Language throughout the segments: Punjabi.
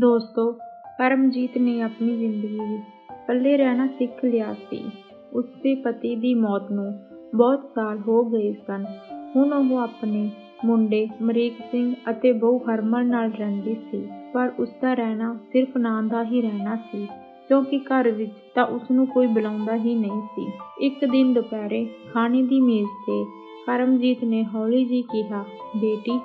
ਦੋਸਤੋ, ਪਰਮਜੀਤ ਨੇ ਆਪਣੀ ਜ਼ਿੰਦਗੀ ਵਿੱਚ ਇਕੱਲੇ ਰਹਿਣਾ ਸਿੱਖ ਲਿਆ ਸੀ। ਉਸਦੇ ਪਤੀ ਦੀ ਮੌਤ ਨੂੰ ਬਹੁਤ ਸਾਲ ਹੋ ਗਏ ਸਨ। ਹੁਣ ਉਹ ਆਪਣੇ ਮੁੰਡੇ ਅਮਰੀਕ ਸਿੰਘ ਅਤੇ ਬਹੂ ਹਰਮਨ ਨਾਲ ਰਹਿੰਦੀ ਸੀ, ਪਰ ਉਸਦਾ ਰਹਿਣਾ ਸਿਰਫ ਨਾਂ ਦਾ ਹੀ ਰਹਿਣਾ ਸੀ, ਕਿਉਂਕਿ ਘਰ ਵਿੱਚ ਤਾਂ ਉਸਨੂੰ ਕੋਈ ਬੁਲਾਉਂਦਾ ਹੀ ਨਹੀਂ ਸੀ। ਇੱਕ ਦਿਨ ਦੁਪਹਿਰੇ ਖਾਣੇ ਦੀ ਮੇਜ਼ ਤੇ ਪਰਮਜੀਤ ਨੇ ਹੌਲੀ ਜੀ ਕਿਹਾ, ਬੇਟੀ,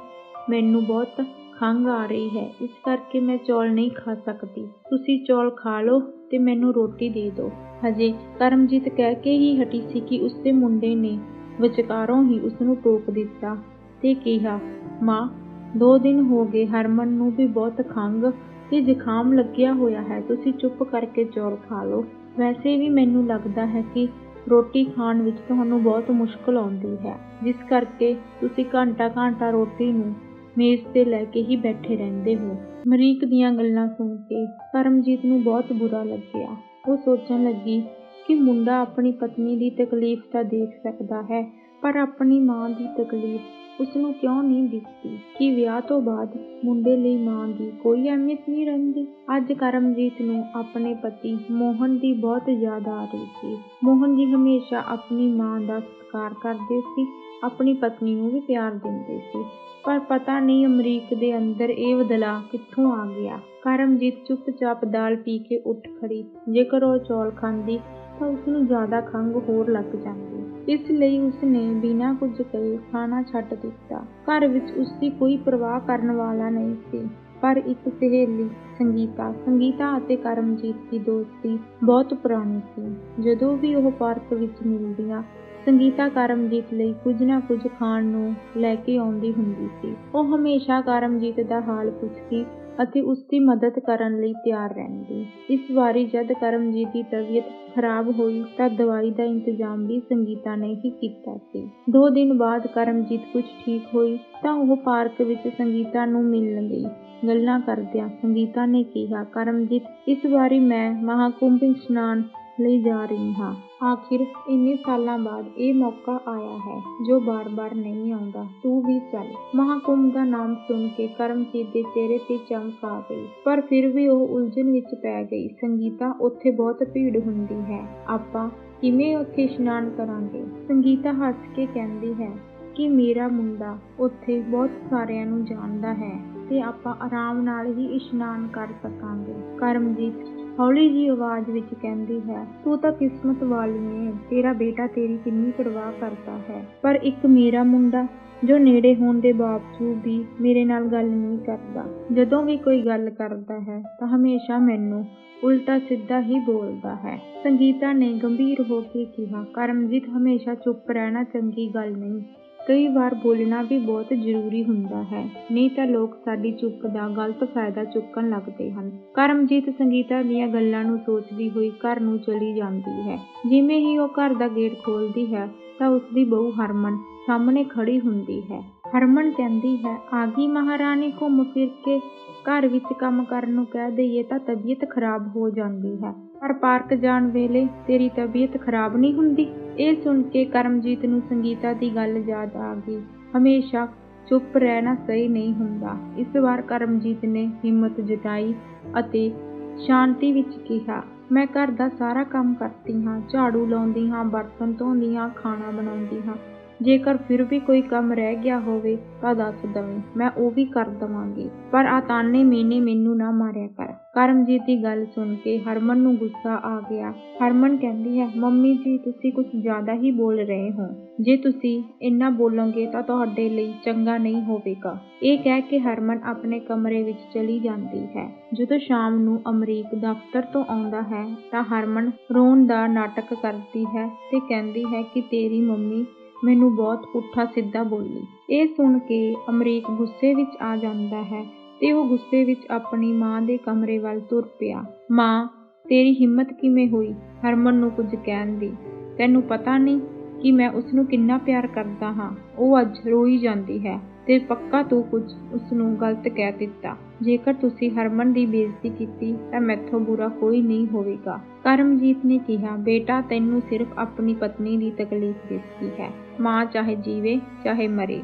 ਮੈਨੂੰ ਬਹੁਤ ਖੰਘ ਆ ਰਹੀ ਹੈ। ਇਸ ਕਰਕੇ ਮੈਂ ਚੌਲ ਨਹੀਂ ਖਾ ਸਕਦੀ। ਤੁਸੀਂ ਚੌਲ ਖਾ ਲਓ ਤੇ ਮੈਨੂੰ ਰੋਟੀ ਦੇ ਦਿਓ। ਹਜੇ ਕਰਮਜੀਤ ਕਹਿ ਕੇ ਹੀ ਹਟੀ ਸੀ ਕਿ ਉਸਦੇ ਮੁੰਡੇ ਨੇ ਵਿਚਕਾਰੋਂ ਹੀ ਉਸਨੂੰ ਟੋਕ ਦਿੱਤਾ ਤੇ ਕਿਹਾ, ਮਾਂ, ਦੋ ਦਿਨ ਹੋ ਗਏ ਹਰਮਨ ਨੂੰ ਵੀ ਬਹੁਤ ਖੰਘ ਤੇ ਜ਼ੁਕਾਮ ਲੱਗਿਆ ਹੋਇਆ ਹੈ। ਤੁਸੀਂ ਚੁੱਪ ਕਰਕੇ ਚੌਲ ਖਾ ਲਓ। ਵੈਸੇ ਵੀ ਮੈਨੂੰ ਲੱਗਦਾ ਹੈ ਕਿ ਰੋਟੀ ਖਾਣ ਵਿੱਚ ਤੁਹਾਨੂੰ ਬਹੁਤ ਮੁਸ਼ਕਲ ਆਉਂਦੀ ਹੈ। ਜਿਸ ਕਰਕੇ ਤੁਸੀਂ ਘੰਟਾ ਘੰਟਾ ਰੋਟੀ ਨੂੰ ਮੇਜ਼ ਤੇ ਲੈ ਕੇ ਹੀ ਬੈਠੇ ਰਹਿੰਦੇ ਹੋ। ਮਰੀਕ ਦੀਆਂ ਗੱਲਾਂ ਸੁਣ ਕੇ ਪਰਮਜੀਤ ਨੂੰ ਬਹੁਤ ਬੁਰਾ ਲੱਗਿਆ। ਉਹ ਸੋਚਣ ਲੱਗੀ ਕਿ ਮੁੰਡਾ ਆਪਣੀ ਪਤਨੀ ਦੀ ਤਕਲੀਫ ਤਾਂ ਦੇਖ ਸਕਦਾ ਹੈ, ਪਰ ਆਪਣੀ ਮਾਂ ਦੀ ਤਕਲੀਫ ਉਸਨੂੰ ਕਿਉਂ ਨਹੀਂ ਦਿਸਦੀ ਕਿ ਵਿਆਹ ਤੋਂ ਬਾਅਦ ਮੁੰਡੇ ਲਈ ਮਾਂ ਦੀ ਕੋਈ ਅਹਿਮੀਅਤ ਨਹੀਂ ਰਹਿੰਦੀ? ਅੱਜ ਕਰਮਜੀਤ ਨੂੰ ਆਪਣੇ ਪਤੀ ਮੋਹਨ ਦੀ ਬਹੁਤ ਯਾਦ ਆ ਰਹੀ ਸੀ। ਮੋਹਨ ਜੀ ਹਮੇਸ਼ਾ ਆਪਣੀ ਮਾਂ ਦਾ ਸਤਿਕਾਰ ਕਰਦੇ ਸੀ, ਆਪਣੀ ਪਤਨੀ ਨੂੰ ਵੀ ਪਿਆਰ ਦਿੰਦੇ ਸੀ। ਪਰ ਪਤਾ ਨਹੀਂ ਅਮਰੀਕ ਦੇ ਅੰਦਰ ਇਹ ਬਦਲਾਅ ਕਿੱਥੋਂ ਆ ਗਿਆ। ਕਰਮਜੀਤ ਚੁੱਪਚਾਪ ਦਾਲ ਪੀ ਕੇ ਉੱਠ ਖੜੀ। ਜੇਕਰ ਉਹ ਚੌਲ ਖਾਂਦੀ ਤਾਂ ਉਸਨੂੰ ਜ਼ਿਆਦਾ ਖੰਘ ਹੋਰ ਲੱਗ ਜਾਂਦੀ। ਇਸ ਲਈ ਉਸਨੇ ਬਿਨਾਂ ਕੁਝ ਕਹੇ ਖਾਣਾ ਛੱਡ ਦਿੱਤਾ। ਘਰ ਵਿੱਚ ਉਸਦੀ ਕੋਈ ਪਰਵਾਹ ਕਰਨ ਵਾਲਾ ਨਹੀਂ ਸੀ। ਪਰ ਇੱਕ ਸਹੇਲੀ, ਸੰਗੀਤਾ ਸੰਗੀਤਾ ਅਤੇ ਕਰਮਜੀਤ ਦੀ ਦੋਸਤੀ ਬਹੁਤ ਪੁਰਾਣੀ ਸੀ। ਜਦੋਂ ਵੀ ਉਹ ਪਾਰਕ ਵਿੱਚ ਮਿਲਦੀਆਂ, ਸੰਗੀਤਾ ਕਰਮਜੀਤ ਲਈ ਕੁਝ ਨਾ ਕੁਝ ਖਾਣ ਨੂੰ ਲੈ ਕੇ ਆਉਂਦੀ ਹੁੰਦੀ ਸੀ। ਉਹ ਹਮੇਸ਼ਾ ਕਰਮਜੀਤ ਦਾ ਹਾਲ ਪੁੱਛਦੀ ਅਤੇ ਉਸ ਮਦਦ ਕਰਨ ਲਈ ਤਿਆਰ ਰਹਿੰਦੀ ਇਸ ਵਾਰੀ ਜਦ ਕਰਮਜੀਤ ਦੀ ਤਬੀਅਤ ਖਰਾਬ ਹੋਈ ਤਾਂ ਦਵਾਈ ਦਾ ਇੰਤਜ਼ਾਮ ਵੀ ਸੰਗੀਤਾ ਨੇ ਹੀ ਕੀਤਾ ਸੀ। ਦੋ ਦਿਨ ਬਾਅਦ ਕਰਮਜੀਤ ਕੁਝ ਠੀਕ ਹੋਈ ਤਾਂ ਉਹ ਪਾਰਕ ਵਿੱਚ ਸੰਗੀਤਾ ਨੂੰ ਮਿਲਣ ਗਈ। ਗੱਲਾਂ ਕਰਦਿਆਂ ਸੰਗੀਤਾ ਨੇ ਕਿਹਾ, ਕਰਮਜੀਤ, ਇਸ ਵਾਰੀ ਮੈਂ ਮਹਾਕੁੰਭ ਇਸ਼ਨਾਨ ਲਈ ਜਾ ਰਹੀ ਹਾਂ। ਆਖਿਰ ਇੰਨੇ ਸਾਲਾਂ ਬਾਅਦ ਇਹ ਮੌਕਾ ਆਇਆ ਹੈ ਜੋ ਬਾਰ-ਬਾਰ ਨਹੀਂ ਆਉਂਦਾ। ਤੂੰ ਵੀ ਚੱਲ। ਮਹਾਕੁੰਭ ਦਾ ਨਾਮ ਸੁਣ ਕੇ ਕਰਮਜੀਤ ਦੇ ਚਿਹਰੇ ਤੇ ਚਮਕ ਆ ਗਈ। ਪਰ ਫਿਰ ਵੀ ਉਹ ਉਲਝਣ ਵਿੱਚ ਪੈ ਗਈ। ਸੰਗੀਤਾ ਉੱਥੇ ਬਹੁਤ ਭੀੜ ਹੁੰਦੀ ਹੈ। ਆਪਾਂ ਕਿਵੇਂ ਉੱਥੇ ਇਸ਼ਨਾਨ ਕਰਾਂਗੇ? ਸੰਗੀਤਾ ਹੱਸ ਕੇ ਕਹਿੰਦੀ ਹੈ ਕਿ ਮੇਰਾ ਮੁੰਡਾ ਉੱਥੇ ਬਹੁਤ ਸਾਰਿਆਂ ਨੂੰ ਜਾਣਦਾ ਹੈ ਤੇ ਆਪਾਂ ਆਰਾਮ ਨਾਲ ਹੀ ਇਸ਼ਨਾਨ ਕਰ ਸਕਾਂਗੇ। ਕਰਮਜੀਤ ਹੌਲੀ ਜੀ ਆਵਾਜ਼ ਵਿੱਚ ਕਹਿੰਦੀ ਹੈ, ਤੂੰ ਤਾਂ ਕਿਸਮਤ ਵਾਲੀ ਏ ਤੇਰਾ ਬੇਟਾ ਤੇਰੀ ਕਿੰਨੀ ਪਰਵਾਹ ਕਰਦਾ ਹੈ। ਪਰ ਇੱਕ ਮੇਰਾ ਮੁੰਡਾ, ਜੋ ਨੇੜੇ ਹੋਣ ਦੇ ਬਾਵਜੂਦ ਵੀ ਮੇਰੇ ਨਾਲ ਗੱਲ ਨਹੀਂ ਕਰਦਾ। ਜਦੋਂ ਵੀ ਕੋਈ ਗੱਲ ਕਰਦਾ ਹੈ, ਤਾਂ ਹਮੇਸ਼ਾ ਮੈਨੂੰ ਉਲਟਾ ਸਿੱਧਾ ਹੀ ਬੋਲਦਾ ਹੈ। ਸੰਗੀਤਾ ਨੇ ਗੰਭੀਰ ਹੋ ਕੇ ਕਿਹਾ, ਕਰਮਜੀਤ, ਹਮੇਸ਼ਾ ਚੁੱਪ ਰਹਿਣਾ ਚੰਗੀ ਗੱਲ ਨਹੀਂ। ਕਈ ਵਾਰ ਬੋਲਣਾ ਵੀ ਬਹੁਤ ਜ਼ਰੂਰੀ ਹੁੰਦਾ ਹੈ, ਨਹੀਂ ਤਾਂ ਲੋਕ ਸਾਡੀ ਚੁੱਪ ਦਾ ਗਲਤ ਫਾਇਦਾ ਚੁੱਕਣ ਲੱਗਦੇ ਹਨ। ਕਰਮਜੀਤ ਸੰਗੀਤਾ ਦੀਆਂ ਗੱਲਾਂ ਨੂੰ ਸੋਚਦੀ ਹੋਈ ਘਰ ਨੂੰ ਚਲੀ ਜਾਂਦੀ ਹੈ। ਜਿਵੇਂ ਹੀ ਉਹ ਘਰ ਦਾ ਗੇਟ ਖੋਲਦੀ ਹੈ, ਤਾਂ ਉਸਦੀ ਬਹੂ ਹਰਮਨ ਸਾਹਮਣੇ ਖੜੀ ਹੁੰਦੀ ਹੈ। ਹਰਮਨ ਕਹਿੰਦੀ ਹੈ, ਆ ਗਈ ਮਹਾਰਾਣੀ, ਘੁੰਮ ਫਿਰ ਕੇ। ਘਰ ਵਿੱਚ ਕੰਮ ਕਰਨ ਨੂੰ ਕਹਿ ਦਈਏ ਤਾਂ ਤਬੀਅਤ ਖਰਾਬ ਹੋ ਜਾਂਦੀ ਹੈ। ਪਰ ਪਾਰਕ ਜਾਣ ਵੇਲੇ ਤੇਰੀ ਤਬੀਅਤ ਖਰਾਬ ਨਹੀਂ ਹੁੰਦੀ। ਇਹ ਸੁਣ ਕੇ ਕਰਮਜੀਤ ਨੂੰ ਸੰਗੀਤਾ ਦੀ ਗੱਲ ਯਾਦ ਆ ਗਈ। ਹਮੇਸ਼ਾ ਚੁੱਪ ਰਹਿਣਾ ਸਹੀ ਨਹੀਂ ਹੁੰਦਾ। ਇਸ ਵਾਰ ਕਰਮਜੀਤ ਨੇ ਹਿੰਮਤ ਜਤਾਈ ਅਤੇ ਸ਼ਾਂਤੀ ਵਿੱਚ ਕਿਹਾ, ਮੈਂ ਘਰ ਦਾ ਸਾਰਾ ਕੰਮ ਕਰਦੀ ਹਾਂ, ਝਾੜੂ ਲਾਉਂਦੀ ਹਾਂ, ਬਰਤਨ ਧੋਂਦੀ ਹਾਂ, ਖਾਣਾ ਬਣਾਉਂਦੀ ਹਾਂ। ਜੇਕਰ ਫਿਰ ਵੀ ਕੋਈ ਕੰਮ ਰਹਿ ਗਿਆ ਹੋਵੇ ਤਾਂ ਦੱਸ ਦਵੀਂ, ਮੈਂ ਉਹ ਵੀ ਕਰ ਦਵਾਂਗੀ। ਪਰ ਆ ਤਾਨੇ ਮੇਨੇ ਮੈਨੂੰ ਨਾ ਮਾਰਿਆ ਕਰ। ਕਰਮਜੀਤ ਦੀ ਗੱਲ ਸੁਣ ਕੇ ਹਰਮਨ ਨੂੰ ਗੁੱਸਾ ਆ ਗਿਆ। ਹਰਮਨ ਕਹਿੰਦੀ ਹੈ, ਮੰਮੀ ਜੀ, ਤੁਸੀਂ ਕੁਝ ਜ਼ਿਆਦਾ ਹੀ ਬੋਲ ਰਹੇ ਹੋ। ਜੇ ਤੁਸੀਂ ਇੰਨਾ ਬੋਲੋਗੇ ਤਾਂ ਤੁਹਾਡੇ ਲਈ ਚੰਗਾ ਨਹੀਂ ਹੋਵੇਗਾ। ਇਹ ਕਹਿ ਕੇ ਹਰਮਨ ਆਪਣੇ ਕਮਰੇ ਵਿੱਚ ਚਲੀ ਜਾਂਦੀ ਹੈ। ਜਦੋਂ ਸ਼ਾਮ ਨੂੰ ਅਮਰੀਕ ਦਫ਼ਤਰ ਤੋਂ ਆਉਂਦਾ ਹੈ ਤਾਂ ਹਰਮਨ ਰੋਣ ਦਾ ਨਾਟਕ ਕਰਦੀ ਹੈ ਤੇ ਕਹਿੰਦੀ ਹੈ ਕਿ ਤੇਰੀ ਮੰਮੀ ਮੈਨੂੰ ਬਹੁਤ ਪੁੱਠਾ ਸਿੱਧਾ ਬੋਲੀ। ਇਹ ਸੁਣ ਕੇ ਅਮਰੀਕ ਗੁੱਸੇ ਵਿੱਚ ਆ ਜਾਂਦਾ ਹੈ ਤੇ ਉਹ ਗੁੱਸੇ ਵਿੱਚ ਆਪਣੀ ਮਾਂ ਦੇ ਕਮਰੇ ਵੱਲ ਤੁਰ ਪਿਆ। ਮਾਂ, ਤੇਰੀ ਹਿੰਮਤ ਕਿਵੇਂ ਹੋਈ? ਹਰਮਨ ਨੂੰ ਕੁਝ ਕਹਿਣ ਦੀ। ਤੈਨੂੰ ਪਤਾ ਨਹੀਂ ਕਿ ਮੈਂ ਉਸਨੂੰ ਕਿੰਨਾ ਪਿਆਰ ਕਰਦਾ ਹਾਂ। ਉਹ ਅੱਜ ਰੋਈ ਜਾਂਦੀ ਹੈ। ਤੇ ਪੱਕਾ ਤੂੰ ਕੁਝ ਉਸ ਨੂੰ ਗਲਤ ਕਹਿ ਦਿੱਤਾ। ਜੇਕਰ ਤੁਸੀਂ ਹਰਮਨ ਦੀ ਬੇਇੱਜ਼ਤੀ ਕੀਤੀ, ਤਾਂ ਮੈਥੋਂ ਬੁਰਾ ਕੋਈ ਨਹੀਂ ਹੋਵੇਗਾ। ਕਰਮਜੀਤ ਨੇ ਕਿਹਾ, ਬੇਟਾ, ਤੈਨੂੰ ਸਿਰਫ ਆਪਣੀ ਪਤਨੀ ਦੀ ਤਕਲੀਫ ਦਿਸਦੀ ਹੈ। ਮਾਂ ਚਾਹੇ ਜੀਵੇ, ਚਾਹੇ ਮਰੇ।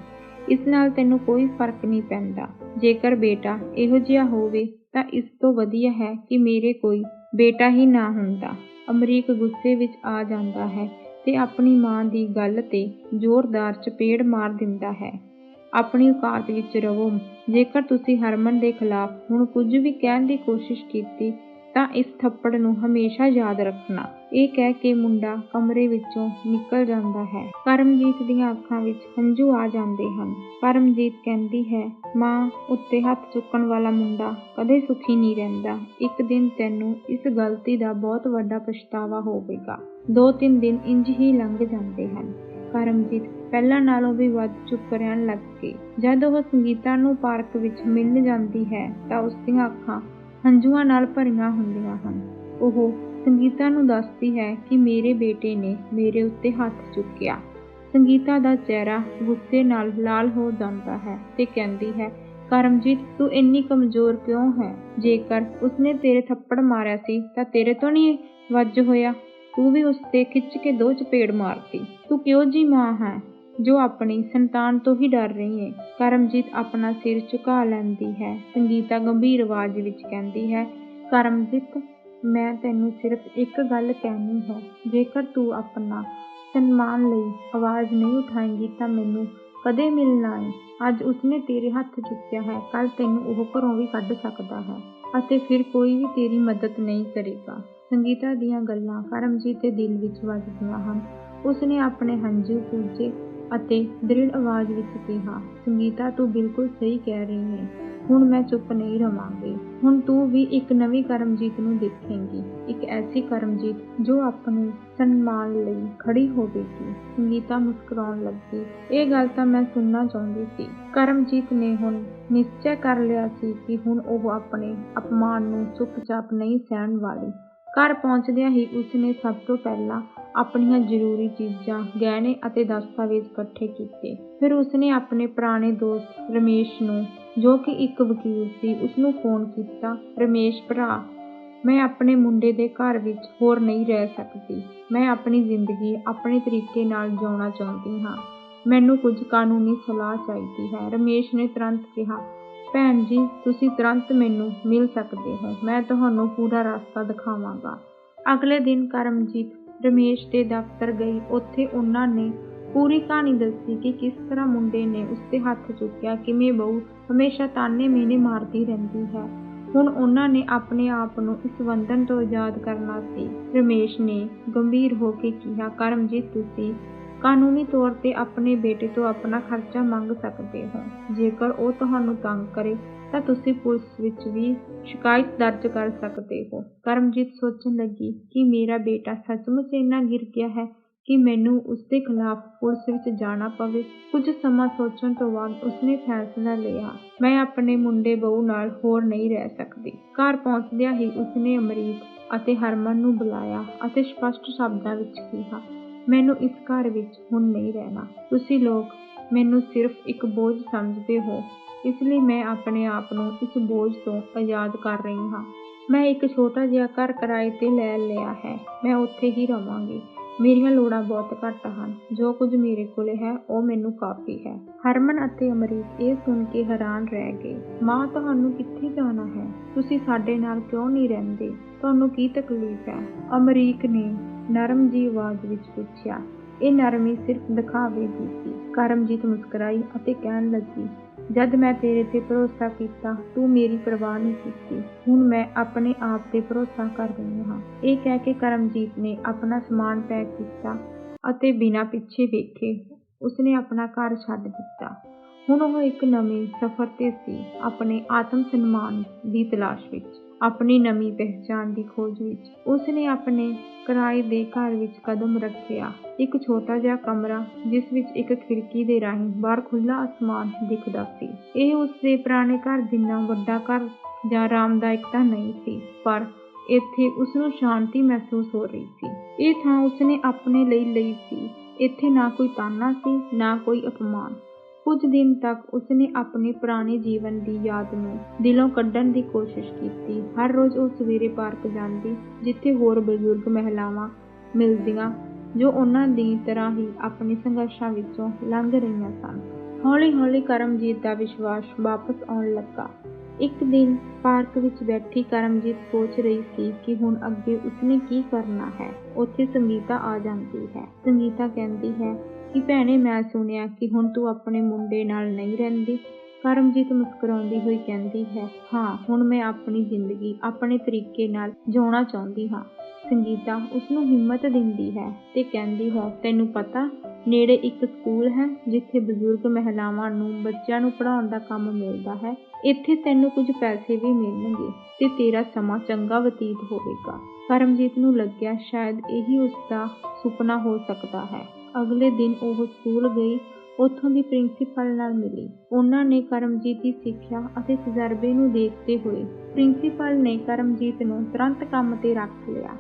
ਇਸ ਨਾਲ ਤੈਨੂੰ ਕੋਈ ਫ਼ਰਕ ਨਹੀਂ ਪੈਂਦਾ। ਜੇਕਰ ਬੇਟਾ ਇਹੋ ਜਿਹਾ ਹੋਵੇ, ਤਾਂ ਇਸ ਤੋਂ ਵਧੀਆ ਹੈ ਕਿ ਮੇਰੇ ਕੋਈ ਬੇਟਾ ਹੀ ਨਾ ਹੁੰਦਾ। ਅਮਰੀਕ ਗੁੱਸੇ ਵਿੱਚ ਆ ਜਾਂਦਾ ਹੈ ਤੇ ਆਪਣੀ ਮਾਂ ਦੀ ਗੱਲ ਤੇ ਜ਼ੋਰਦਾਰ ਚਪੇੜ ਮਾਰ ਦਿੰਦਾ ਹੈ। ਆਪਣੀ ਔਕਾਤ ਵਿੱਚ ਰਵੋ। ਜੇਕਰ ਤੁਸੀਂ ਹਰਮਨ ਦੇ ਖਿਲਾਫ ਹੁਣ ਕੁਝ ਵੀ ਕਹਿਣ ਦੀ ਕੋਸ਼ਿਸ਼ ਕੀਤੀ, ਤਾਂ ਇਸ ਥੱਪੜ ਨੂੰ ਹਮੇਸ਼ਾ ਯਾਦ ਰੱਖਣਾ। ਇਹ ਕਹਿ ਕੇ ਮੁੰਡਾ ਕਮਰੇ ਵਿੱਚੋਂ ਨਿਕਲ ਜਾਂਦਾ ਹੈ। ਕਰਮਜੀਤ ਦੀਆਂ ਅੱਖਾਂ ਵਿੱਚ ਹੰਝੂ ਆ ਜਾਂਦੇ ਹਨ। ਕਰਮਜੀਤ ਕਹਿੰਦੀ ਹੈ, ਮਾਂ, ਉੱਤੇ ਹੱਥ ਚੁੱਕਣ ਵਾਲਾ ਮੁੰਡਾ ਕਦੇ ਸੁਖੀ ਨਹੀਂ ਰਹਿੰਦਾ। ਇੱਕ ਦਿਨ ਤੈਨੂੰ ਇਸ ਗਲਤੀ ਦਾ ਬਹੁਤ ਵੱਡਾ ਪਛਤਾਵਾ ਹੋਵੇਗਾ। ਦੋ ਤਿੰਨ ਦਿਨ ਇੰਜ ਹੀ ਲੰਘ ਜਾਂਦੇ ਹਨ। ਕਰਮਜੀਤ ਪਹਿਲਾਂ ਨਾਲੋਂ ਵੀ ਵੱਧ ਚੁੱਪ ਰਹਿਣ ਲੱਗ ਗਈ। ਜਦ ਉਹ ਸੰਗੀਤਾ ਨੂੰ ਪਾਰਕ ਵਿੱਚ ਮਿਲਣ ਜਾਂਦੀ ਹੈ, ਤਾਂ ਉਸ ਦੀਆਂ ਅੱਖਾਂ ਹੰਝੂਆਂ ਨਾਲ ਭਰੀਆਂ ਹੁੰਦੀਆਂ ਹਨ। ਉਹ ਸੰਗੀਤਾ ਨੂੰ ਦੱਸਦੀ ਹੈ ਕਿ ਮੇਰੇ ਬੇਟੇ ਨੇ ਮੇਰੇ ਉੱਤੇ ਹੱਥ ਚੁੱਕਿਆ। ਸੰਗੀਤਾ ਦਾ ਚਿਹਰਾ ਗੁੱਸੇ ਨਾਲ ਲਾਲ ਹੋ ਜਾਂਦਾ ਹੈ ਤੇ ਕਹਿੰਦੀ ਹੈ ਕਰਮਜੀਤ ਤੂੰ ਇੰਨੀ ਕਮਜ਼ੋਰ ਕਿਉਂ ਹੈ? ਜੇਕਰ ਉਸਨੇ ਤੇਰੇ ਥੱਪੜ ਮਾਰਿਆ ਸੀ, ਤਾਂ ਤੇਰੇ ਤੋਂ ਨਹੀਂ ਵੱਜ ਹੋਇਆ। ਤੂੰ ਵੀ ਉਸ ਤੇ ਖਿੱਚ ਕੇ ਦੋ ਚਪੇੜ ਮਾਰਤੀ। ਤੂੰ ਕਿਉਂ ਜੀ ਮਾਂ ਹੈ, ਜੋ ਆਪਣੀ ਸੰਤਾਨ ਤੋਂ ਹੀ ਡਰ ਰਹੀ ਹੈ ਕਰਮਜੀਤ ਆਪਣਾ ਸਿਰ ਝੁਕਾ ਲੈਂਦੀ ਹੈ। ਸੰਗੀਤਾ ਗੰਭੀਰ ਆਵਾਜ਼ ਵਿੱਚ ਕਹਿੰਦੀ ਹੈ, ਕਰਮਜੀਤ, ਮੈਂ ਤੈਨੂੰ ਸਿਰਫ ਇੱਕ ਗੱਲ ਕਹਿਣੀ ਹੈ। ਜੇਕਰ ਤੂੰ ਆਪਣਾ ਸਨਮਾਨ ਲਈ ਆਵਾਜ਼ ਨਹੀਂ ਉਠਾਏਂਗੀ, ਤਾਂ ਮੈਨੂੰ ਕਦੇ ਮਿਲਣਾ ਹੈ ਅੱਜ ਉਸਨੇ ਤੇਰੇ ਹੱਥ ਚੁੱਕਿਆ ਹੈ ਕੱਲ ਤੈਨੂੰ ਉਹ ਘਰੋਂ ਵੀ ਕੱਢ ਸਕਦਾ ਹੈ ਅਤੇ ਫਿਰ ਕੋਈ ਵੀ ਤੇਰੀ ਮਦਦ ਨਹੀਂ ਕਰੇਗਾ। ਸੰਗੀਤਾ ਦੀਆਂ ਗੱਲਾਂ ਕਰਮਜੀਤ ਦੇ ਦਿਲ ਵਿੱਚ ਵੱਜਦੀਆਂ ਹਨ। ਉਸਨੇ ਆਪਣੇ ਹੰਝੂ ਪੂਜੇ ਅਤੇ ਦ੍ਰਿੜ ਆਵਾਜ਼ ਵਿੱਚ ਕਿਹਾ, ਸੰਗੀਤਾ, ਤੂੰ ਬਿਲਕੁਲ ਸਹੀ ਕਹਿ ਰਹੀ ਹੈ। ਹੁਣ ਮੈਂ ਚੁੱਪ ਨਹੀਂ ਰਵਾਂਗੀ। ਹੁਣ ਤੂੰ ਵੀ ਇੱਕ ਨਵੀਂ ਕਰਮਜੀਤ ਨੂੰ ਦੇਖੇਂਗੀ। ਇੱਕ ਐਸੀ ਕਰਮਜੀਤ ਜੋ ਆਪਣੇ ਸਨਮਾਨ ਲਈ ਖੜੀ ਹੋਵੇਗੀ। ਸੰਗੀਤਾ ਮੁਸਕਰਾਉਣ ਲੱਗੀ। ਇਹ ਗੱਲ ਤਾਂ ਮੈਂ ਸੁਣਨਾ ਚਾਹੁੰਦੀ ਸੀ। ਕਰਮਜੀਤ ਨੇ ਹੁਣ ਨਿਸ਼ਚੈ ਕਰ ਲਿਆ ਸੀ ਕਿ ਹੁਣ ਉਹ ਆਪਣੇ ਅਪਮਾਨ ਨੂੰ ਚੁੱਪਚਾਪ ਨਹੀਂ ਸਹਿਣ ਵਾਲੀ ਘਰ ਪਹੁੰਚਦਿਆਂ ਹੀ ਉਸਨੇ ਸਭ ਤੋਂ ਪਹਿਲਾਂ ਆਪਣੀਆਂ ਜ਼ਰੂਰੀ ਚੀਜ਼ਾਂ, ਗਹਿਣੇ ਅਤੇ ਦਸਤਾਵੇਜ਼ ਇਕੱਠੇ ਕੀਤੇ। ਫਿਰ ਉਸਨੇ ਆਪਣੇ ਪੁਰਾਣੇ ਦੋਸਤ ਰਮੇਸ਼ ਨੂੰ, ਜੋ ਕਿ ਇੱਕ ਵਕੀਲ ਸੀ, ਉਸਨੂੰ ਫੋਨ ਕੀਤਾ, ਰਮੇਸ਼ ਭਰਾ, ਮੈਂ ਆਪਣੇ ਮੁੰਡੇ ਦੇ ਘਰ ਵਿੱਚ ਹੋਰ ਨਹੀਂ ਰਹਿ ਸਕਦੀ। ਮੈਂ ਆਪਣੀ ਜ਼ਿੰਦਗੀ ਆਪਣੇ ਤਰੀਕੇ ਨਾਲ ਜਿਉਣਾ ਚਾਹੁੰਦੀ ਹਾਂ। ਮੈਨੂੰ ਕੁਝ ਕਾਨੂੰਨੀ ਸਲਾਹ ਚਾਹੀਦੀ ਹੈ। ਰਮੇਸ਼ ਨੇ ਤੁਰੰਤ ਕਿਹਾ ਭੈਣ ਜੀ, ਤੁਸੀਂ ਤੁਰੰਤ ਮੈਨੂੰ ਮਿਲ ਸਕਦੇ ਹੋ। ਮੈਂ ਤੁਹਾਨੂੰ ਪੂਰਾ ਰਸਤਾ ਦਿਖਾਵਾਂਗਾ। ਅਗਲੇ ਦਿਨ ਕਰਮਜੀਤ ਰਮੇਸ਼ ਦੇ ਦਫ਼ਤਰ ਗਈ। ਉੱਥੇ ਉਹਨਾਂ ਨੇ ਪੂਰੀ ਕਹਾਣੀ ਦੱਸੀ ਕਿ ਕਿਸ ਤਰ੍ਹਾਂ ਮੁੰਡੇ ਨੇ ਉਸਦੇ ਹੱਥ ਚੁੱਕਿਆ। ਕਿਵੇਂ ਬਹੂ ਹਮੇਸ਼ਾ ਤਾਨੇ ਮੀਨੇ ਮਾਰਦੀ ਰਹਿੰਦੀ ਹੈ। ਹੁਣ ਉਹਨਾਂ ਨੇ ਆਪਣੇ ਆਪ ਨੂੰ ਇਸ ਬੰਧਨ ਤੋਂ ਆਜ਼ਾਦ ਕਰਨਾ ਸੀ। ਰਮੇਸ਼ ਨੇ ਗੰਭੀਰ ਹੋ ਕੇ ਕਿਹਾ, ਕਰਮਜੀਤ, ਤੁਸੀਂ ਕਾਨੂੰਨੀ ਤੌਰ ਤੇ ਆਪਣੇ ਬੇਟੇ ਤੋਂ ਆਪਣਾ ਖਰਚਾ ਮੰਗ ਸਕਦੇ ਹੋ। ਜੇਕਰ ਉਹ ਤੁਹਾਨੂੰ ਤੰਗ ਕਰੇ, ਤਾਂ ਤੁਸੀਂ ਪੁਲਿਸ ਵਿੱਚ ਵੀ ਸ਼ਿਕਾਇਤ ਦਰਜ ਕਰ ਸਕਦੇ ਹੋ। ਕਰਮਜੀਤ ਸੋਚਣ ਲੱਗੀ ਕਿ ਮੇਰਾ ਬੇਟਾ ਸੱਚਮੁੱਚ ਇੰਨਾ ਗਿਰ ਗਿਆ ਹੈ ਕਿ ਮੈਨੂੰ ਉਸ ਖਿਲਾਫ ਪੁਲਿਸ ਵਿੱਚ ਜਾਣਾ ਪਵੇ। ਕੁਝ ਸਮਾਂ ਸੋਚਣ ਤੋਂ ਬਾਅਦ ਉਸਨੇ ਫੈਸਲਾ ਲਿਆ। ਮੈਂ ਆਪਣੇ ਮੁੰਡੇ ਬਹੂ ਨਾਲ ਹੋਰ ਨਹੀਂ ਰਹਿ ਸਕਦੀ। ਘਰ ਪਹੁੰਚਦਿਆਂ ਹੀ ਉਸਨੇ ਅਮਰੀਕ ਅਤੇ ਹਰਮਨ ਨੂੰ ਬੁਲਾਇਆ ਅਤੇ ਸਪਸ਼ਟ ਸ਼ਬਦਾਂ ਵਿੱਚ ਕਿਹਾ ਮੈਨੂੰ ਇਸ ਘਰ ਵਿੱਚ ਹੁਣ ਨਹੀਂ ਰਹਿਣਾ। ਤੁਸੀਂ ਲੋਕ ਮੈਨੂੰ ਸਿਰਫ ਇੱਕ ਬੋਝ ਸਮਝਦੇ ਹੋ। ਇਸ ਲਈ ਮੈਂ ਆਪਣੇ ਆਪ ਨੂੰ ਇਸ ਬੋਝ ਤੋਂ ਆਜ਼ਾਦ ਕਰ ਰਹੀ ਹਾਂ। ਮੈਂ ਇੱਕ ਛੋਟਾ ਜਿਹਾ ਘਰ ਕਿਰਾਏ ਤੇ ਲੈ ਲਿਆ ਹੈ। ਮੈਂ ਉੱਥੇ ਹੀ ਰਵਾਂਗੀ। ਮੇਰੀਆਂ ਲੋੜਾਂ ਬਹੁਤ ਘੱਟ ਹਨ। ਜੋ ਕੁਝ ਮੇਰੇ ਕੋਲ ਹੈ, ਉਹ ਮੈਨੂੰ ਕਾਫੀ ਹੈ। ਹਰਮਨ ਅਤੇ ਅਮਰੀਕ ਇਹ ਸੁਣ ਕੇ ਹੈਰਾਨ ਰਹਿ ਗਏ। ਮਾਂ, ਤੁਹਾਨੂੰ ਕਿੱਥੇ ਜਾਣਾ ਹੈ? ਤੁਸੀਂ ਸਾਡੇ ਨਾਲ ਕਿਉਂ ਨਹੀਂ ਰਹਿੰਦੇ? ਤੁਹਾਨੂੰ ਕੀ ਤਕਲੀਫ ਹੈ? ਅਮਰੀਕ ਨੇ ਨਰਮ ਜੀ ਆਵਾਜ਼ ਵਿੱਚ ਪੁੱਛਿਆ, ਇਹ ਨਰਮੀ ਸਿਰਫ ਦਿਖਾਵੇ ਦੀ ਸੀ। ਕਰਮਜੀਤ ਮੁਸਕਰਾਈ ਅਤੇ ਕਹਿਣ ਲੱਗੀ, ਜਦ ਮੈਂ ਤੇਰੇ ਤੇ ਭਰੋਸਾ ਕੀਤਾ, ਤੂੰ ਮੇਰੀ ਪਰਵਾਹ ਨਹੀਂ ਕੀਤੀ। ਹੁਣ ਮੈਂ ਆਪਣੇ ਆਪ ਤੇ ਭਰੋਸਾ ਕਰ ਰਹੀ ਹਾਂ। ਇਹ ਕਹਿ ਕੇ ਕਰਮਜੀਤ ਨੇ ਆਪਣਾ ਸਮਾਨ ਪੈਕ ਕੀਤਾ ਅਤੇ ਬਿਨਾਂ ਪਿੱਛੇ ਵੇਖੇ ਉਸਨੇ ਆਪਣਾ ਘਰ ਛੱਡ ਦਿੱਤਾ। ਹੁਣ ਉਹ ਇੱਕ ਨਵੇਂ ਸਫ਼ਰ ਤੇ ਸੀ, ਆਪਣੇ ਆਤਮ ਸਨਮਾਨ ਦੀ ਤਲਾਸ਼ ਵਿੱਚ। ਆਪਣੀ ਨਵੀਂ ਪਹਿਚਾਣ ਦੀ ਖੋਜ ਵਿੱਚ। ਉਸਨੇ ਆਪਣੇ ਕਿਰਾਏ ਦੇ ਘਰ ਵਿੱਚ ਕਦਮ ਰੱਖਿਆ। ਇੱਕ ਛੋਟਾ ਜਿਹਾ ਕਮਰਾ, ਜਿਸ ਵਿੱਚ ਇੱਕ ਖਿੜਕੀ ਦੇ ਰਾਹੀਂ ਬਾਹਰ ਖੁੱਲਾ ਅਸਮਾਨ ਦਿਖਦਾ ਸੀ। ਇਹ ਉਸਦੇ ਪੁਰਾਣੇ ਘਰ ਜਿੰਨਾ ਵੱਡਾ ਘਰ ਜਾਂ ਆਰਾਮਦਾਇਕ ਤਾਂ ਨਹੀਂ ਸੀ, ਪਰ ਇੱਥੇ ਉਸਨੂੰ ਸ਼ਾਂਤੀ ਮਹਿਸੂਸ ਹੋ ਰਹੀ ਸੀ। ਇਹ ਥਾਂ ਉਸਨੇ ਆਪਣੇ ਲਈ ਲਈ ਸੀ। ਇੱਥੇ ਨਾ ਕੋਈ ਤਾਨਾ ਸੀ, ਨਾ ਕੋਈ ਅਪਮਾਨ। ਕੁਝ ਦਿਨ ਤੱਕ ਉਸਨੇ ਆਪਣੇ ਪੁਰਾਣੇ ਜੀਵਨ ਦੀ ਯਾਦ ਨੂੰ ਦਿਲੋਂ ਕੱਢਣ ਦੀ ਕੋਸ਼ਿਸ਼ ਕੀਤੀ। ਹਰ ਰੋਜ਼ ਉਹ ਸਵੇਰੇ ਪਾਰਕ ਜਾਂਦੀ, ਜਿੱਥੇ ਹੋਰ ਬਜ਼ੁਰਗ ਮਹਿਲਾਵਾਂ ਮਿਲਦੀਆਂ, ਜੋ ਉਹਨਾਂ ਦੀ ਤਰ੍ਹਾਂ ਹੀ ਆਪਣੇ ਸੰਘਰਸ਼ਾਂ ਵਿੱਚੋਂ ਲੰਘ ਰਹੀਆਂ ਸਨ। ਹੌਲੀ ਹੌਲੀ ਕਰਮਜੀਤ ਦਾ ਵਿਸ਼ਵਾਸ ਵਾਪਸ ਆਉਣ ਲੱਗਾ। ਇੱਕ ਦਿਨ ਪਾਰਕ ਵਿੱਚ ਬੈਠੀ ਕਰਮਜੀਤ ਸੋਚ ਰਹੀ ਸੀ ਕਿ ਹੁਣ ਅੱਗੇ ਉਸਨੇ ਕੀ ਕਰਨਾ ਹੈ। ਉੱਥੇ ਸੰਗੀਤਾ ਆ ਜਾਂਦੀ ਹੈ। ਸੰਗੀਤਾ ਕਹਿੰਦੀ ਹੈ ਕਿ ਭੈਣੇ, ਮੈਂ ਸੁਣਿਆ ਕਿ ਹੁਣ ਤੂੰ ਆਪਣੇ ਮੁੰਡੇ ਨਾਲ ਨਹੀਂ ਰਹਿੰਦੀ। ਕਰਮਜੀਤ ਮੁਸਕਰਾਉਂਦੀ ਹੋਈ ਕਹਿੰਦੀ ਹੈ, ਹਾਂ, ਹੁਣ ਮੈਂ ਆਪਣੀ ਜ਼ਿੰਦਗੀ ਆਪਣੇ ਤਰੀਕੇ ਨਾਲ ਜਿਉਣਾ ਚਾਹੁੰਦੀ ਹਾਂ। ਸੰਗੀਤਾ ਉਸਨੂੰ ਹਿੰਮਤ ਦਿੰਦੀ ਹੈ ਤੇ ਕਹਿੰਦੀ ਹੈ, ਤੈਨੂੰ ਪਤਾ, ਨੇੜੇ ਇੱਕ ਸਕੂਲ ਹੈ, ਜਿੱਥੇ ਬਜ਼ੁਰਗ ਮਹਿਲਾਵਾਂ ਨੂੰ ਬੱਚਿਆਂ ਨੂੰ ਪੜ੍ਹਾਉਣ ਦਾ ਕੰਮ ਮਿਲਦਾ ਹੈ। ਇੱਥੇ ਤੈਨੂੰ ਕੁਝ ਪੈਸੇ ਵੀ ਮਿਲਣਗੇ ਤੇ ਤੇਰਾ ਸਮਾਂ ਚੰਗਾ ਬਤੀਤ ਹੋਵੇਗਾ। ਕਰਮਜੀਤ ਨੂੰ ਲੱਗਿਆ, ਸ਼ਾਇਦ ਇਹੀ ਉਸਦਾ ਸੁਪਨਾ ਹੋ ਸਕਦਾ ਹੈ। ਅਗਲੇ ਦਿਨ ਉਹ ਸਕੂਲ ਗਈ, ਉੱਥੋਂ ਦੀ ਪ੍ਰਿੰਸੀਪਲ ਨਾਲ ਮਿਲੀ। ਉਹਨਾਂ ਨੇ ਕਰਮਜੀਤ ਦੀ ਸਿੱਖਿਆ ਅਤੇ ਤਜਰਬੇ ਨੂੰ ਦੇਖਦੇ ਹੋਏ ਪ੍ਰਿੰਸੀਪਲ ਨੇ ਕਰਮਜੀਤ ਨੂੰ ਤੁਰੰਤ ਕੰਮ ਤੇ ਰੱਖ ਲਿਆ।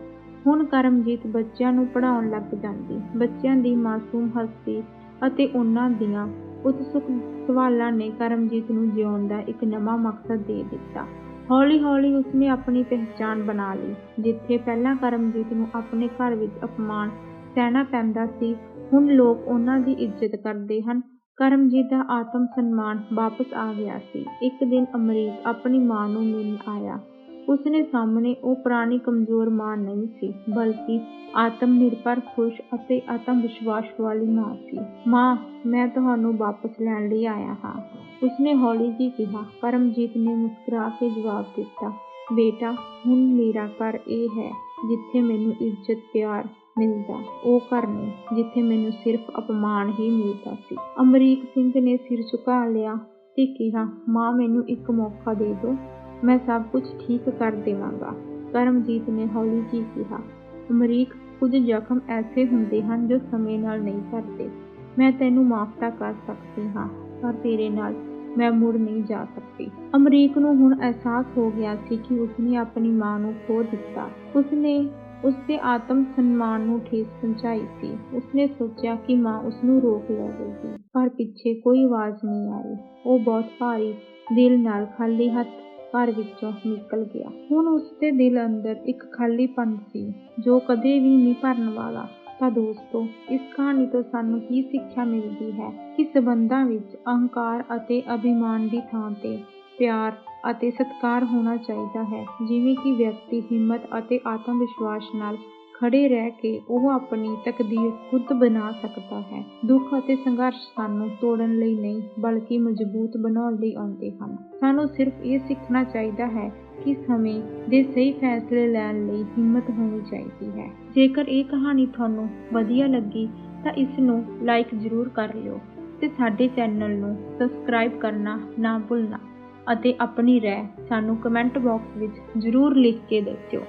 ਹੁਣ ਕਰਮਜੀਤ ਬੱਚਿਆਂ ਨੂੰ ਪੜ੍ਹਾਉਣ ਲੱਗ ਜਾਂਦੀ। ਬੱਚਿਆਂ ਦੀ ਮਾਸੂਮ ਹਸਤੀ ਅਤੇ ਉਹਨਾਂ ਦੀਆਂ ਉਤਸੁਕ ਸਵਾਲਾਂ ਨੇ ਕਰਮਜੀਤ ਨੂੰ ਜਿਉਣ ਦਾ ਇੱਕ ਨਵਾਂ ਮਕਸਦ ਦੇ ਦਿੱਤਾ। ਹੌਲੀ-ਹੌਲੀ ਉਸਨੇ ਆਪਣੀ ਪਹਿਚਾਣ ਬਣਾ ਲਈ, ਜਿੱਥੇ ਪਹਿਲਾਂ ਕਰਮਜੀਤ ਨੂੰ ਆਪਣੇ ਘਰ ਵਿੱਚ ਅਪਮਾਨ ਸਹਿਣਾ ਪੈਂਦਾ ਸੀ ਹੁਣ ਲੋਕ ਉਹਨਾਂ ਦੀ ਇੱਜ਼ਤ ਕਰਦੇ ਹਨ। ਕਰਮਜੀਤ ਦਾ ਆਤਮ ਸਨਮਾਨ ਵਾਪਸ ਆ ਗਿਆ ਸੀ। ਇੱਕ ਦਿਨ ਅਮਰੀਕ ਆਪਣੀ ਮਾਂ ਨੂੰ ਮਿਲਣ ਆਇਆ। ਉਸਨੇ ਸਾਹਮਣੇ ਉਹ ਪੁਰਾਣੀ ਕਮਜ਼ੋਰ ਮਾਂ ਨਹੀਂ ਸੀ, ਬਲਕਿ ਆਤਮ ਨਿਰਭਰ ਖੁਸ਼ ਅਤੇ ਆਤਮ ਵਿਸ਼ਵਾਸ ਵਾਲੀ ਮਾਂ ਸੀ। ਮਾਂ, ਮੈਂ ਤੁਹਾਨੂੰ ਵਾਪਸ ਲੈਣ ਲਈ ਆਇਆ ਹਾਂ। ਉਸਨੇ ਹੌਲੀ ਜੀ ਕਿਹਾ। ਕਰਮਜੀਤ ਨੇ ਮੁਸਕਰਾ ਕੇ ਜਵਾਬ ਦਿੱਤਾ, ਬੇਟਾ, ਹੁਣ ਮੇਰਾ ਘਰ ਇਹ ਹੈ ਜਿੱਥੇ ਮੈਨੂੰ ਇੱਜ਼ਤ, ਪਿਆਰ ਮਿਲਦਾ। ਉਹ ਘਰ ਨਹੀਂ, ਜਿੱਥੇ ਮੈਨੂੰ ਸਿਰਫ ਅਪਮਾਨ ਹੀ ਮਿਲਦਾ ਸੀ। ਅਮਰੀਕ ਸਿੰਘ ਨੇ ਸਿਰ ਝੁਕਾ ਲਿਆ ਤੇ ਕਿਹਾ, ਮਾਂ, ਮੈਨੂੰ ਇੱਕ ਮੌਕਾ ਦੇ ਦਿਓ। ਮੈਂ ਸਭ ਕੁਝ ਠੀਕ ਕਰ ਦੇਵਾਂਗਾ। ਕਰਮਜੀਤ ਨੇ ਹੌਲੀ ਜਿਹੀ ਕਿਹਾ। ਅਮਰੀਕ, ਕੁਝ ਜ਼ਖਮ ਐਸੇ ਹੁੰਦੇ ਹਨ ਜੋ ਸਮੇਂ ਨਾਲ ਨਹੀਂ ਭਰਦੇ ਮੈਂ ਤੈਨੂੰ ਮਾਫ ਤਾਂ ਕਰ ਸਕਦੀ ਹਾਂ, ਪਰ ਤੇਰੇ ਨਾਲ ਮੈਂ ਮੁੜ ਨਹੀਂ ਜਾ ਸਕਦੀ। ਅਮਰੀਕ ਨੂੰ ਹੁਣ ਅਹਿਸਾਸ ਹੋ ਗਿਆ ਸੀ ਕਿ ਉਸਨੇ ਆਪਣੀ ਮਾਂ ਨੂੰ ਖੋ ਦਿੱਤਾ। ਉਸਨੇ ਉਸਦੇ ਆਤਮ ਸਨਮਾਨ ਨੂੰ ਠੇਸ ਪਹੁੰਚਾਈ ਸੀ। ਉਸਨੇ ਸੋਚਿਆ ਕਿ ਮਾਂ ਉਸਨੂੰ ਰੋਕ ਲਵੇਗੀ, ਪਰ ਪਿੱਛੇ ਕੋਈ ਆਵਾਜ਼ ਨਹੀਂ ਆਈ। ਉਹ ਬਹੁਤ ਭਾਰੀ ਦਿਲ ਨਾਲ ਖਾਲੀ ਹੱਥ ਘਰ ਵਿੱਚੋਂ ਨਿਕਲ ਗਿਆ। ਹੁਣ ਉਸਦੇ ਦਿਲ ਅੰਦਰ ਇੱਕ ਖਾਲੀਪਨ ਸੀ, ਜੋ ਕਦੇ ਵੀ ਨਹੀਂ ਭਰਨ ਵਾਲਾ। ਤਾਂ ਦੋਸਤੋ, ਇਸ ਕਹਾਣੀ ਤੋਂ ਸਾਨੂੰ ਕੀ ਸਿੱਖਿਆ ਮਿਲਦੀ ਹੈ? ਕਿ ਸਬੰਧਾਂ ਵਿੱਚ ਅਹੰਕਾਰ ਅਤੇ ਅਭਿਮਾਨ ਦੀ ਥਾਂ ਤੇ ਪਿਆਰ ਅਤੇ ਸਤਿਕਾਰ ਹੋਣਾ ਚਾਹੀਦਾ ਹੈ। ਜਿਵੇਂ ਕਿ ਵਿਅਕਤੀ ਹਿੰਮਤ ਅਤੇ ਆਤਮ ਵਿਸ਼ਵਾਸ ਨਾਲ ਖੜੇ ਰਹਿ ਕੇ ਉਹ ਆਪਣੀ ਤਕਦੀਰ ਖੁਦ ਬਣਾ ਸਕਦਾ ਹੈ। ਦੁੱਖ ਅਤੇ ਸੰਘਰਸ਼ ਸਾਨੂੰ ਤੋੜਨ ਲਈ ਨਹੀਂ, ਬਲਕਿ ਮਜ਼ਬੂਤ ਬਣਾਉਣ ਲਈ ਆਉਂਦੇ ਹਨ। ਸਾਨੂੰ ਸਿਰਫ ਇਹ ਸਿੱਖਣਾ ਚਾਹੀਦਾ ਹੈ ਕਿ ਸਮੇਂ ਦੇ ਸਹੀ ਫੈਸਲੇ ਲੈਣ ਲਈ ਹਿੰਮਤ ਹੋਣੀ ਚਾਹੀਦੀ ਹੈ। ਜੇਕਰ ਇਹ ਕਹਾਣੀ ਤੁਹਾਨੂੰ ਵਧੀਆ ਲੱਗੀ, ਤਾਂ ਇਸ ਨੂੰ ਲਾਈਕ ਜ਼ਰੂਰ ਕਰ ਲਿਓ ਤੇ ਸਾਡੇ ਚੈਨਲ ਨੂੰ ਸਬਸਕ੍ਰਾਈਬ ਕਰਨਾ ਨਾ ਭੁੱਲਣਾ। ਅਤੇ ਆਪਣੀ ਰਾਏ ਸਾਨੂੰ ਕਮੈਂਟ ਬਾਕਸ ਵਿੱਚ ਜ਼ਰੂਰ ਲਿਖ ਕੇ ਦੱਸਿਓ।